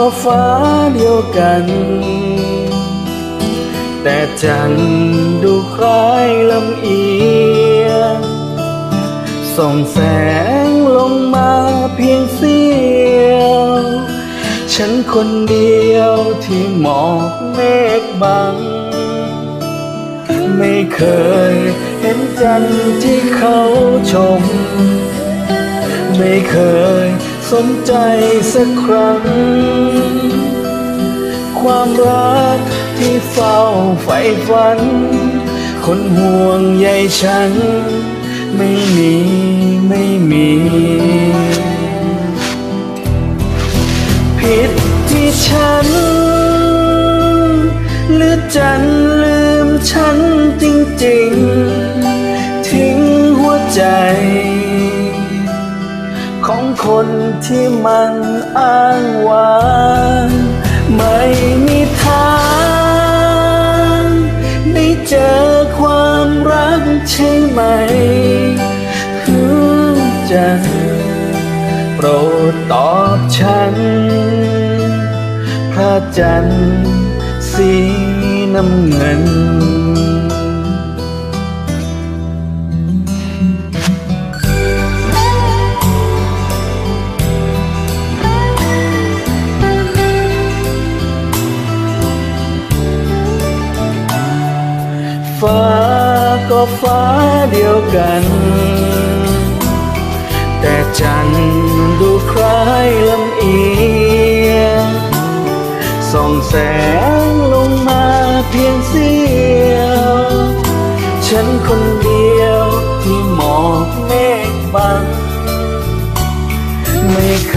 ก็ฟ้าเดียวกัน แต่จันดูคล้ายลำเอียงส่องแสงลงมาเพียงเสี้ยว ฉันคนเดียวที่หมอกเมฆบัง ไม่เคยเห็นจันทร์ที่เขาชม ไม่เคย สนใจสักครั้ง ความรักที่เฝ้าใฝ่ฝัน คนห่วงใยฉัน ไม่มีไม่มี ผิดที่ฉัน หรือจันลืมฉันจริง ๆ ทิ้งหัวใจ คนที่มันอ้างว้างไม่มีทางได้เจอความรักใช่ไหมคือจันโปรดตอบฉัน พระจันทร์สีน้ำเงิน ก็ฟ้าเดียวกัน แต่จันดูคล้ายลำเอียงส่องแสงลงมาเพียงเสี้ยว ฉันคนเดียวที่หมอกเมฆบัง ไม่เค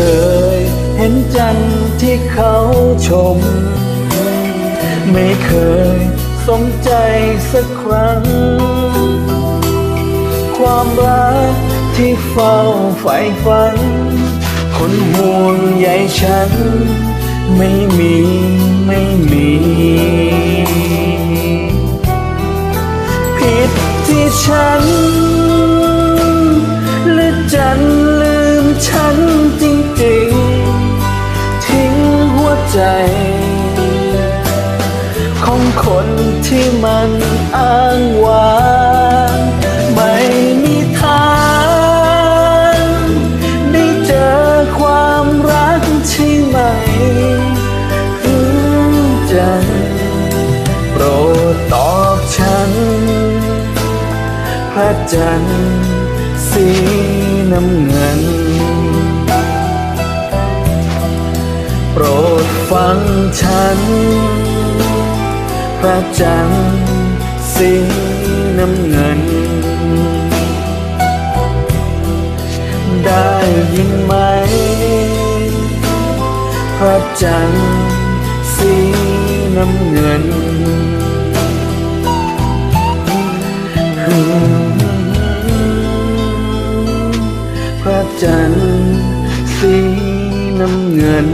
ยเห็นจันที่เขาชม ไม่เคยสนใจสักครั้ง ความรักที่เฝ้าใฝ่ฝัน คนห่วงใยฉัน ไม่มีไม่มี ผิดที่ฉันหรือจันลืมฉันจริงๆ ทิ้งหัวใจ ของคนที่มันอ้างว้าง จันทร์สีน้ำเงิน โปรดฟังฉัน พระจันทร์สีน้ำเงิน ได้ยินไหม พระจันทร์สีน้ำเงินพ น้ำเงิน